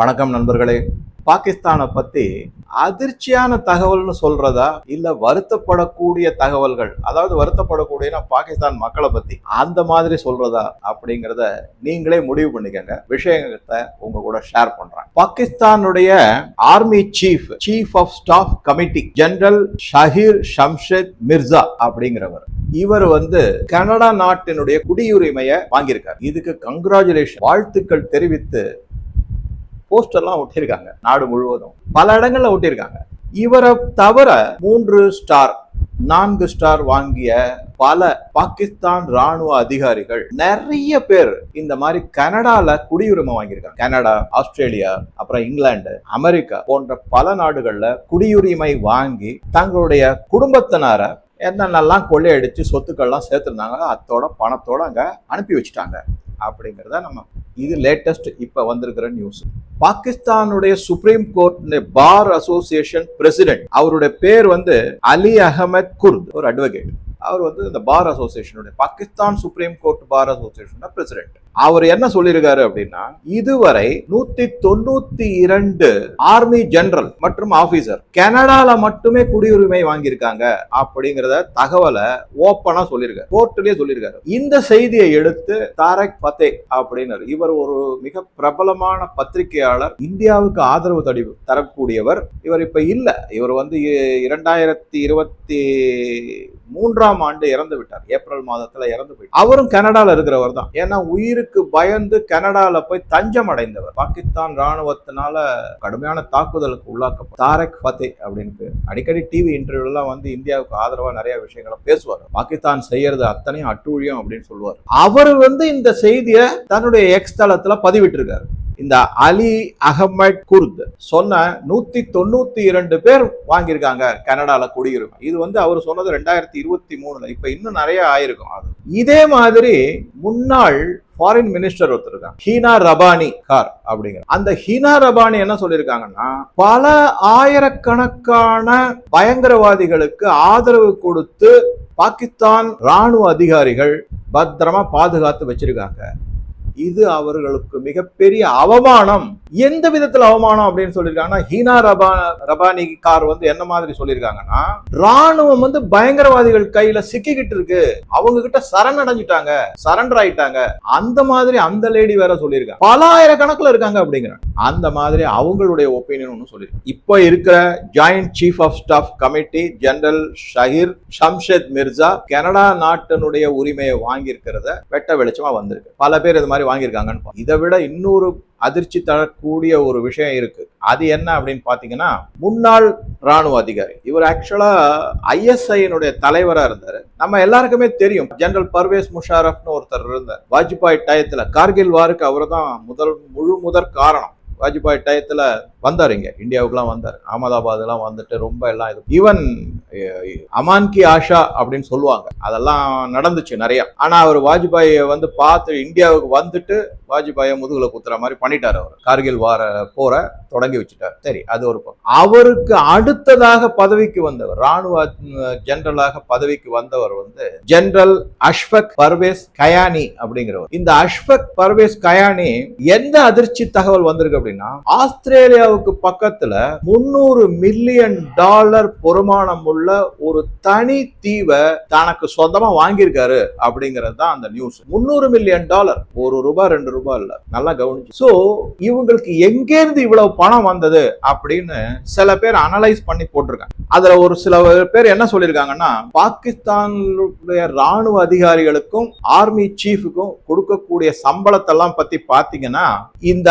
வணக்கம் நண்பர்களே. பாகிஸ்தானை பத்தி அதிர்ச்சியான தகவல்னு சொல்றதா இல்ல வருத்தப்படக்கூடிய தகவல்கள்? அதாவது வருத்தப்படக்கூடிய பாகிஸ்தான் மக்களை பத்தி அந்த மாதிரி சொல்றதா அப்படிங்கிறத நீங்களே முடிவு பண்ணிக்கங்க. விஷயத்தை உங்க கூட ஷேர் பண்றேன். பாகிஸ்தானுடைய army chief chief of staff committee general Shaheer Shamshad Mirza அப்படிங்கிறவர். இவர் வந்து கனடா நாட்டினுடைய குடியுரிமையை வாங்கியிருக்கார். இதுக்கு கங்க்ராச்சுலேஷன் வாழ்த்துக்கள் தெரிவித்து போஸ்டர்லாம் ஒட்டியிருக்காங்க நாடு முழுவதும். பல இடங்கள்ல ஒட்டியிருக்காங்க. இவரை தவிர மூன்று ஸ்டார் நான்கு ஸ்டார் வாங்கிய பல பாகிஸ்தான் ராணுவ அதிகாரிகள் நிறைய பேர் இந்த மாதிரி கனடால குடியுரிமை வாங்கியிருக்காங்க. கனடா ஆஸ்திரேலியா அப்புறம் இங்கிலாந்து அமெரிக்கா போன்ற பல நாடுகள்ல குடியுரிமை வாங்கி தங்களுடைய குடும்பத்தினார என்னென்னலாம் கொள்ளையடிச்சு சொத்துக்கள்லாம் சேர்த்துருந்தாங்க அத்தோட பணத்தோட அங்க அனுப்பி வச்சுட்டாங்க. அப்படிங்கிறத நம்ம இது லேட்டஸ்ட் இப்ப வந்திருக்கிற நியூஸ் பாகிஸ்தானுடைய supreme court bar association president அவருடைய பேர் வந்து அலி அகமத் குர்த் ஒரு அட்வொகேட் அவர் வந்து இந்த bar அசோசியேஷனுடைய Pakistan supreme court bar association president அவர் என்ன சொல்லியிருக்காரு அப்படின்னா இதுவரை நூத்தி தொண்ணூத்தி இரண்டு ஆர்மி ஜெனரல் மற்றும் ஆபீசர் கனடால மட்டுமே குடியுரிமை வாங்கியிருக்காங்க அப்படிங்கறத தகவலை ஓப்பனா சொல்லியிருக்காரு. கோர்ட்லயே சொல்லியிருக்காரு. இந்த செய்தியை எடுத்து தாரக் பத்தே அப்படின்னு இவர் ஒரு மிக பிரபலமான பத்திரிகையாளர் இந்தியாவுக்கு ஆதரவு தடி தரக்கூடியவர். இவர் இப்ப இல்ல. இவர் வந்து இரண்டாயிரத்தி இருபத்தி மூன்றாம் ஆண்டு இறந்து விட்டார். ஏப்ரல் மாதத்துல இறந்து போயிட்டார். அவரும் கனடால இருக்கிறவர் தான். ஏன்னா உயிருக்கு பயந்து கனடால போய் தஞ்சம் அடைந்தவர் பாகிஸ்தான் ராணுவத்தினால கடுமையான தாக்குதலுக்கு உள்ளாக்கப்பட்ட தாரக் ஃபத்தே அப்படின்னு அடிக்கடி டிவி இன்டர்வியூலாம் வந்து இந்தியாவுக்கு ஆதரவா நிறைய விஷயங்களை பேசுவார். பாகிஸ்தான் செய்யறது அத்தனையும் அட்டூழியம் அப்படின்னு சொல்லுவார். அவர் வந்து இந்த செய்தியை தன்னுடைய எக்ஸ் தளத்துல பதிவிட்டிருக்காரு. இந்த அலி அகமட் குர்த் சொன்ன நூத்தி தொண்ணூத்தி இரண்டு பேர் வாங்கியிருக்காங்க கனடால குடியுரிமை. இது வந்து அவர் சொன்னது ரெண்டாயிரத்தி இருபத்தி மூணுல. இப்ப இன்னும் நிறைய ஆயிருக்கும் அது. இதே மாதிரி முன்னாள் ஃபாரின் மினிஸ்டர் ஒருத்தர் இருக்காங்க. ஹீனா ரபானி கார் அப்படிங்கிற. அந்த ஹீனா ரபானி என்ன சொல்லியிருக்காங்கன்னா பல ஆயிரக்கணக்கான பயங்கரவாதிகளுக்கு ஆதரவு கொடுத்து பாகிஸ்தான் ராணுவ அதிகாரிகள் பத்திரமா பாதுகாத்து வச்சிருக்காங்க. இது அவர்களுக்கு மிகப்பெரிய அவமானம். எந்த விதத்துல அவமானம் அப்படின்னு சொல்லியிருக்காங்கன்னா ஹீனா ரபா ரபானி கார் வந்து என்ன மாதிரி சொல்லியிருக்காங்கன்னா ராணுவம் வந்து பயங்கரவாதிகள் கையில சிக்கிக்கிட்டு இருக்கு. அவங்க கிட்ட சரணடைஞ்சிட்டாங்க சரண்டர் ஆயிட்டாங்க. அந்த மாதிரி அந்த லேடி வேற சொல்லியிருக்காங்க பல ஆயிரக்கணக்கில் இருக்காங்க அப்படிங்கிற. அந்த மாதிரி அவங்களுடைய ஒப்பீனியன் ஒன்று சொல்லியிருக்கு. இப்போ இருக்கிற joint chief of staff committee general Shaheer Shamshad Mirza Canada நாட்டினுடைய உரிமையை வாங்கியிருக்கிறத வெட்ட வெளிச்சமா வந்திருக்கு. பல பேர் இது மாதிரி வாங்கியிருக்காங்கன்னு பா- இதை விட இன்னொரு அதிர்ச்சி தரக்கூடிய ஒரு விஷயம் இருக்கு. அது என்ன அப்படின்னு பாத்தீங்கன்னா முன்னாள் ராணுவ அதிகாரி. இவர் ஆக்சுவலா ஐஎஸ்ஐனுடைய தலைவரா இருந்தார். நம்ம எல்லாருக்குமே தெரியும் ஜெனரல் பர்வேஸ் முஷாரப்னு ஒருத்தர் இருந்தார். வாஜ்பாய் டயத்துல கார்கில் வாருக்கு அவர் தான் முதல் முழு முதற் காரணம். வாஜ்பாய் டயத்தில் வந்தார் இங்கே. இந்தியாவுக்குலாம் வந்தார். அகமதாபாத்லாம் வந்துட்டு ரொம்ப எல்லாம் இது ஈவன் அமான் கி ஆஷா அப்படின்னு சொல்லுவாங்க. அதெல்லாம் நடந்துச்சு நிறைய. ஆனால் அவர் வாஜ்பாயை வந்து பார்த்து இந்தியாவுக்கு வந்துட்டு வாஜ்பாயை முதுகுல குத்துற மாதிரி பண்ணிட்டார் அவர். கார்கில் வார போற தொடங்கி வச்சுட்டார். சரி அது ஒரு பக்கம். அவருக்கு அடுத்ததாக பதவிக்கு வந்தவர் ராணுவ ஜெனரலாக பதவிக்கு வந்தவர் வந்து ஜெனரல் அஷ்பக் பர்வேஸ் கயானி அப்படிங்கிறவர். இந்த அஷ்பக் பர்வேஸ் கயானி எந்த அதிர்ச்சி தகவல் வந்திருக்கு அப்படின்னா ஆஸ்திரேலியாவுக்கு பக்கத்துல முன்னூறு மில்லியன் டாலர் பொறுமானம் உள்ள ஒரு தனி தீவை தனக்கு சொந்தமா வாங்கியிருக்காரு அப்படிங்கிறது தான் அந்த நியூஸ் முன்னூறு மில்லியன் டாலர் ஒரு ரூபாய் ரெண்டு ரூபாய் இல்ல. நல்லா கவனிச்சு. சோ இவங்களுக்கு எங்கேருந்து இவ்வளவு பணம் வந்தது அப்படின்னு சில பேர் அனலைஸ் பண்ணி போட்டிருக்காங்க. அதுல ஒரு சில பேர் என்ன சொல்லியிருக்காங்கன்னா பாகிஸ்தானுடைய ராணுவ அதிகாரிகளுக்கும் ஆர்மி சீஃபுக்கும் கொடுக்கக்கூடிய சம்பளத்தெல்லாம் பத்தி பாத்தீங்கன்னா இந்த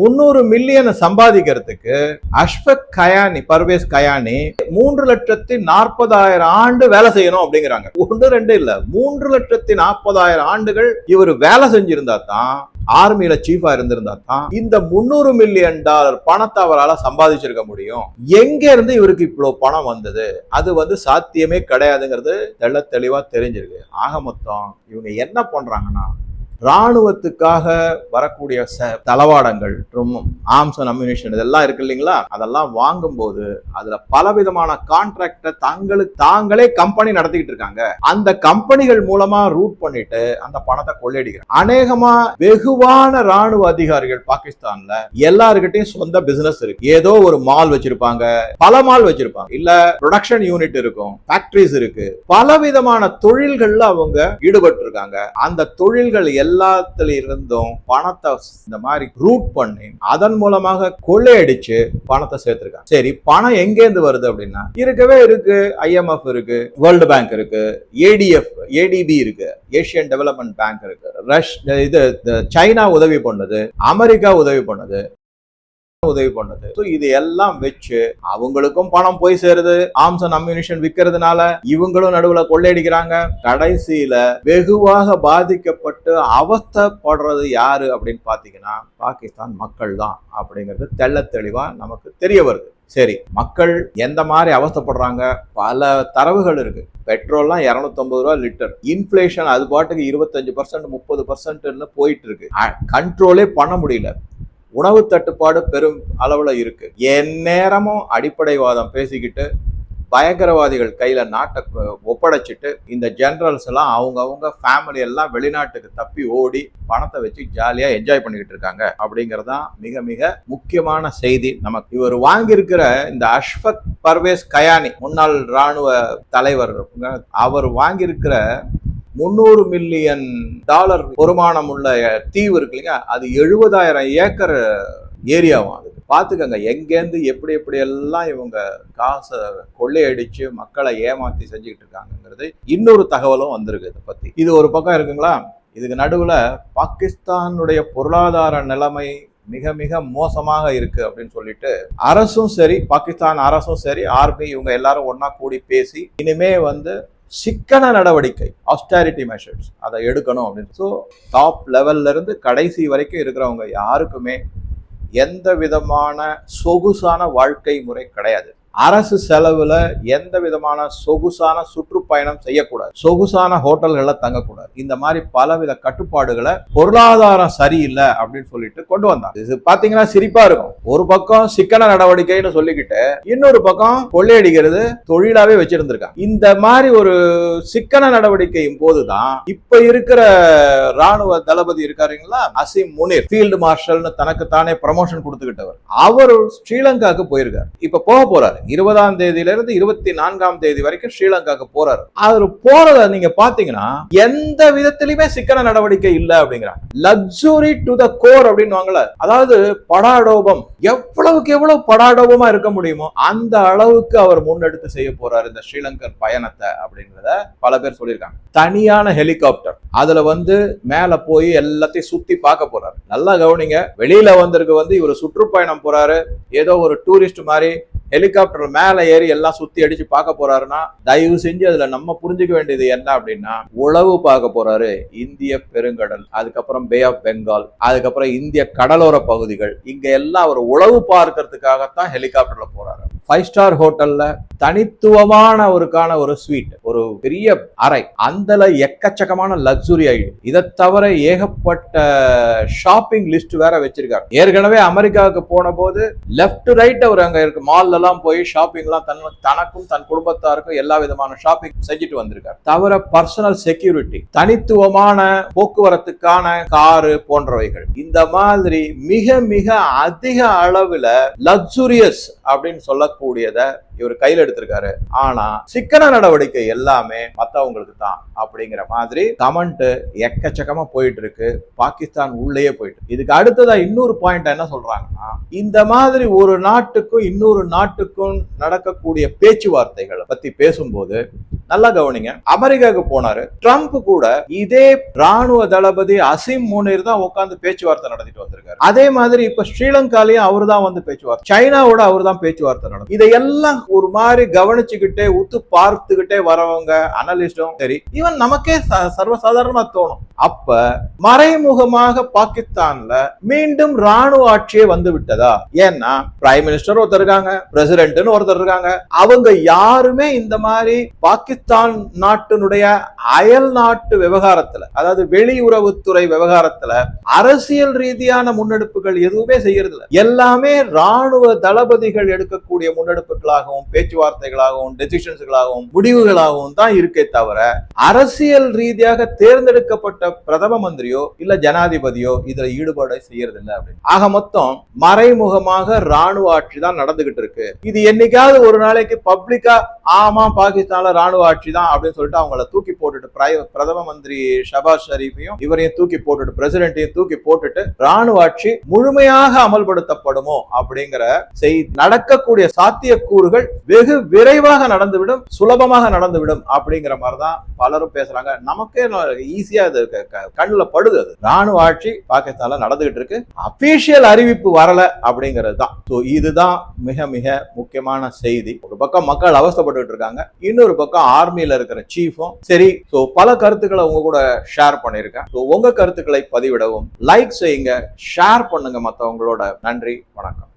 முன்னூறு மில்லியன் சம்பாதிக்கிறதுக்கு அஷ்பக் கயானி பர்வேஸ் கயானி மூன்று லட்சத்தி நாற்பதாயிரம் ஆண்டு வேலை செய்யணும் அப்படிங்கிறாங்க. ஒன்று ரெண்டு இல்ல. மூன்று லட்சத்தி நாற்பதாயிரம் ஆண்டுகள் இவர் வேலை செஞ்சிருந்தா தான் ஆர்மியில சீஃபா இருந்திருந்தா தான் இந்த முன்னூறு மில்லியன் டாலர் பணத்தை அவரால் சம்பாதிச்சிருக்க முடியும். எங்க இருந்து இவருக்கு இவ்வளவு பணம் வந்தது? அது வந்து சாத்தியமே கிடையாதுங்கிறது தெள்ள தெளிவா தெரிஞ்சிருக்கு. ஆக மொத்தம் இவங்க என்ன பண்றாங்கன்னா ராணுவத்துக்காக வரக்கூடிய ச- தளவாடங்கள் மற்றும் ஆர்ம்ஸ் அண்ட் அம்யூனிஷன் இதெல்லாம் இருக்கு இல்லைங்களா? அதெல்லாம் வாங்கும்போது அதுல பலவிதமான கான்ட்ராக்டை தங்களுக்கு தாங்களே கம்பெனி நடத்திக்கிட்டு இருக்காங்க. அந்த கம்பெனிகள் மூலமா ரூட் பண்ணிட்டு அந்த பணத்தை கொள்ளையடிக்கிறாங்க. அநேகமா வெகுவான ராணுவ அதிகாரிகள் பாகிஸ்தான்ல எல்லாருக்கிட்டையும் சொந்த பிசினஸ் இருக்கு. ஏதோ ஒரு மால் வச்சிருப்பாங்க பல மால் வச்சிருப்பாங்க. இல்ல ப்ரொடக்ஷன் யூனிட் இருக்கும் ஃபேக்டரிஸ் இருக்கு. பலவிதமான தொழில்கள்ல அவங்க ஈடுபட்டு இருக்காங்க அந்த தொழில்கள் எல்லாத்துல இருந்தும் பணத்தை இந்த மாதிரி ரூட் பண்ணி அதன் மூலமாக கொள்ளையடிச்சு பணத்தை சேர்த்திருக்காங்க. சரி பணம் எங்கேருந்து வருது அப்படின்னா இருக்கவே இருக்கு. ஐஎம்எஃப் இருக்கு வேர்ல்டு பேங்க் இருக்கு ஏடிஎஃப் ஏடிபி இருக்கு ஏசியன் டெவலப்மெண்ட் பேங்க் இருக்கு ரஷ் இது இது சைனா உதவி பண்ணுது அமெரிக்கா உதவி பண்ணுது உதவி பண்ணுது. ஸோ இது எல்லாம் வச்சு அவங்களுக்கும் பணம் போய் சேருது. ஆம்ஸ் அண்ட் அம்யூனிஷன் விற்கிறதுனால இவங்களும் நடுவுல கொள்ளையடிக்கிறாங்க. கடைசியில வெகுவாக பாதிக்கப்பட்டு அவஸ்தப்படுறது யாரு அப்படின்னு பார்த்தீங்கன்னா பாகிஸ்தான் மக்கள் தான் அப்படிங்கிறது தெள்ள தெளிவா நமக்கு தெரிய வருது. சரி மக்கள் எந்த மாதிரி அவஸ்தைப்படுறாங்க? பல தரவுகள் இருக்கு. பெட்ரோல்லாம் 250 ரூபா லிட்டர். இன்ஃப்ளேஷன் அது பாட்டுக்கு இருபத்தஞ்சு பர்சன்ட் முப்பது பர்சன்ட்னு போயிட்டு இருக்கு. கண்ட்ரோலே பண்ண முடியல. உணவு தட்டுப்பாடு பெரும் அளவில் இருக்கு. எந்நேரமும் அடிப்படைவாதம் பேசிக்கிட்டு பயங்கரவாதிகள் கையில நாட்டை ஒப்படைச்சிட்டு இந்த ஜெனரல்ஸ் எல்லாம் அவங்கவுங்க ஃபேமிலி எல்லாம் வெளிநாட்டுக்கு தப்பி ஓடி பணத்தை வச்சு ஜாலியா என்ஜாய் பண்ணிக்கிட்டு இருக்காங்க. அப்படிங்கறதுதான் மிக மிக முக்கியமான செய்தி. நமக்கு இவர் வாங்கியிருக்கிற இந்த அஷ்ஃபக் பர்வேஸ் கயானி முன்னாள் ராணுவ தலைவர் அவர் வாங்கியிருக்கிற முந்நூறு மில்லியன் டாலர் வருமானம் உள்ள தீவு இருக்கு இல்லைங்க. அது எழுபதாயிரம் ஏக்கர் ஏரியாவும் அது. பார்த்துக்கங்க எங்கேருந்து எப்படி எப்படி எல்லாம் இவங்க காசை கொள்ளையடிச்சு மக்களை ஏமாத்தி செஞ்சுக்கிட்டு இருக்காங்கங்கிறது இன்னொரு தகவலும் வந்திருக்கு இதை பற்றி இது ஒரு பக்கம் இருக்குங்களா? இதுக்கு நடுவில் பாகிஸ்தானுடைய பொருளாதார நிலைமை மிக மிக மோசமாக இருக்கு அப்படின்னு சொல்லிட்டு அரசும் சரி பாகிஸ்தான் அரசும் சரி ஆர்மி இவங்க எல்லாரும் ஒன்னா கூடி பேசி இனிமே வந்து சிக்கன நடவடிக்கை ஆஸ்டாரிட்டி மெஷர்ஸ் அதை எடுக்கணும் அப்படின்னு. ஸோ டாப் லெவல்லேருந்து கடைசி வரைக்கும் இருக்கிறவங்க யாருக்குமே எந்த விதமான சொகுசான வாழ்க்கை முறை கிடையாது. அரசு செலவுல எந்த விதமான சொகுசான சுற்றுப்பயணம் செய்யக்கூடாது. சொகுசான ஹோட்டல்கள்ல தங்கக்கூடாது. இந்த மாதிரி பலவித கட்டுப்பாடுகளை பொருளாதாரம் சரியில்லை அப்படின்னு சொல்லிட்டு கொண்டு வந்தாங்க. இது பாத்தீங்கன்னா சிரிப்பா இருக்கும். ஒரு பக்கம் சிக்கன நடவடிக்கைன்னு சொல்லிக்கிட்டு இன்னொரு பக்கம் கொள்ளையடிக்கிறது தொழிலாவே வச்சிருந்திருக்காங்க. இந்த மாதிரி ஒரு சிக்கன நடவடிக்கையும் போதுதான் இப்ப இருக்கிற ராணுவ தளபதி இருக்காருங்களா? அசீம் முனிர் ஃபீல்டு மார்ஷல்னு தனக்கு தானே ப்ரமோஷன் கொடுத்துக்கிட்டவர். அவர் ஸ்ரீலங்காக்கு போயிருக்காரு. இப்ப போக போறாரு. இருபதாம் தேதியிலிருந்து இருபத்தி நான்காம் தேதி வரைக்கும் ஸ்ரீலங்காக்கு போறாரு. அவர் போறத நீங்க பாத்தீங்கன்னா எந்த விதத்திலுமே சிக்கன நடவடிக்கை இல்ல அப்படிங்கிறாங்க. லக்ஸுரி டு த கோர் அப்படின்னு அதாவது படாடோபம். எவ்வளவுக்கு எவ்வளவு படாடோபமா இருக்க முடியுமோ அந்த அளவுக்கு அவர் முன்னெடுத்து செய்ய போறாரு இந்த ஸ்ரீலங்கர் பயணத்தை அப்படிங்கிறத பல பேர் சொல்லியிருக்காங்க. தனியான ஹெலிகாப்டர். அதுல வந்து மேல போய் எல்லாத்தையும் சுத்தி பார்க்க போறாரு. நல்லா கவனிங்க. வெளியில வந்திருக்கு வந்து இவர் சுற்றுப்பயணம் போறாரு. ஏதோ ஒரு டூரிஸ்ட் மாதிரி ஹெலிகாப்டர் மேல ஏறி எல்லாம் சுத்தி அடிச்சு பார்க்க போறாருன்னா தயவு செஞ்சு அதுல நம்ம புரிஞ்சுக்க வேண்டியது என்ன அப்படின்னா உளவு பார்க்க போறாரு இந்திய பெருங்கடல் அதுக்கப்புறம் பே ஆஃப் பெங்கால் அதுக்கப்புறம் இந்திய கடலோர பகுதிகள். இங்க எல்லாம் அவர் உளவு பார்க்கறதுக்காகத்தான் ஹெலிகாப்டர்ல போறாரு. ஃபைவ் ஸ்டார் ஹோட்டல்ல தனித்துவமான ஒருக்கான ஒரு ஸ்வீட் ஒரு பெரிய அறை. அந்தல எக்கச்சக்கமான லக்ஸுரி ஐட்டம் இதை தவிர ஏகப்பட்ட ஷாப்பிங் லிஸ்ட் வேற வச்சிருக்காரு ஏற்கனவே அமெரிக்காவுக்கு போன போது லெஃப்ட் ரைட் அவர் அங்க இருக்கு. மால்ல எல்லாம் போய் ஷாப்பிங் எல்லாம் தன் தனக்கும் தன் குடும்பத்தாருக்கும் எல்லா விதமான ஷாப்பிங் செஞ்சுட்டு வந்திருக்காரு. தவிர பர்சனல் செக்யூரிட்டி தனித்துவமான போக்குவரத்துக்கான காரு போன்றவைகள். இந்த மாதிரி மிக மிக அதிக அளவுல லக்ஸுரியஸ் அப்படின்னு சொல்ல சொல்லக்கூடியத இவர் கையில் எடுத்திருக்காரு. ஆனா சிக்கன நடவடிக்கை எல்லாமே மற்றவங்களுக்கு தான் அப்படிங்கிற மாதிரி கமெண்ட் எக்கச்சக்கமா போயிட்டு இருக்கு பாகிஸ்தான் உள்ளேயே போயிட்டு. இதுக்கு அடுத்ததா இன்னொரு பாயிண்ட் என்ன சொல்றாங்கன்னா இந்த மாதிரி ஒரு நாட்டுக்கும் இன்னொரு நாட்டுக்கும் நடக்கக்கூடிய பேச்சுவார்த்தைகளை பத்தி பேசும்போது நல்லா கவனிங்க. அமெரிக்காவுக்கு போனாரு. ட்ரம்ப் கூட இதே ராணுவ தளபதி அசீம் முனீர் தான் உட்கார்ந்து பேச்சுவார்த்தை நடத்திட்டு வந்திருக்காரு. அதே மாதிரி இப்ப ஸ்ரீலங்காலையும் அவர் தான் வந்து பேச்சுவார்த்தை. சைனாவோட அவர் தான் பேச்சுவார்த்தை நடக்கும் இதையெல்லாம் ஒரு மாதிரி கவனிச்சுக்கிட்டே உத்து பார்த்துக்கிட்டே வரவங்க அனலிஸ்டும் சரி ஈவன் நமக்கே ச- சர்வசாதாரணமா தோணும். அப்ப மறைமுகமாக பாகிஸ்தான்ல மீண்டும் ராணுவ ஆட்சியே வந்து விட்டதா? ஏன்னா பிரைம் மினிஸ்டர் ஒருத்தர் இருக்காங்க பிரசிடென்ட்னு ஒருத்தர் இருக்காங்க. அவங்க யாருமே இந்த மாதிரி பாகிஸ்தான் நாட்டினுடைய அயல் நாட்டு விவகாரத்துல அதாவது வெளியுறவுத்துறை விவகாரத்துல அரசியல் ரீதியான முன்னெடுப்புகள் எதுவுமே செய்யறதில்ல. எல்லாமே ராணுவ தளபதிகள் எடுக்கக்கூடிய முன்னெடுப்புகளாகவும் பேச்சுவார்த்தைகளாகவும் டெசிஷன்ஸ்களாகவும் முடிவுகளாகவும் தான் இருக்கே தவிர அரசியல் ரீதியாக தேர்ந்தெடுக்கப்பட்ட பிரதம மந்திரியோ இல்ல ஜனாதிபதியோ இதுல ஈடுபாடு செய்யறது இல்லை அப்படின்னு. ஆக மொத்தம் மறைமுகமாக ராணுவ ஆட்சி தான் நடந்துகிட்டு இருக்கு. இது என்னைக்காவது ஒரு நாளைக்கு பப்ளிக்கா ஆமா பாகிஸ்தான்ல ராணுவ ஆட்சி தான் அப்படின்னு சொல்லிட்டு அவங்கள தூக்கி போட்டுட்டு பிரதம மந்திரி ஷபாஸ் ஷரீஃபையும் இவரையும் தூக்கி போட்டுட்டு பிரசிடென்ட்டையும் தூக்கி போட்டுட்டு ராணுவ ஆட்சி முழுமையாக அமல்படுத்தப்படுமோ அப்படிங்கிற செய்தி. நடக்கக்கூடிய சாத்தியக்கூறுகள் வெகு விரைவாக நடந்துவிடும் சுலபமாக நடந்துவிடும் அப்படிங்கிற மாதிரி தான் பலரும் பேசுறாங்க. நமக்கே ஈஸியா இது கண்ணுல படுது அது. ராணுவ ஆட்சி பாகிஸ்தான்ல நடந்துகிட்டு இருக்கு. அபிஷியல் அறிவிப்பு வரல அப்படிங்கிறது தான். இதுதான் மிக மிக முக்கியமான செய்தி. ஒரு பக்கம் மக்கள் போட்டுட்டு இருக்காங்க இன்னொரு பக்கம் ஆர்மியில இருக்கிற சீஃபும் சரி ஸோ பல கருத்துக்களை உங்க கூட ஷேர் பண்ணியிருக்கேன். ஸோ உங்க கருத்துக்களை பதிவிடவும் லைக் செய்யுங்க ஷேர் பண்ணுங்க மற்றவங்களோட நன்றி வணக்கம்.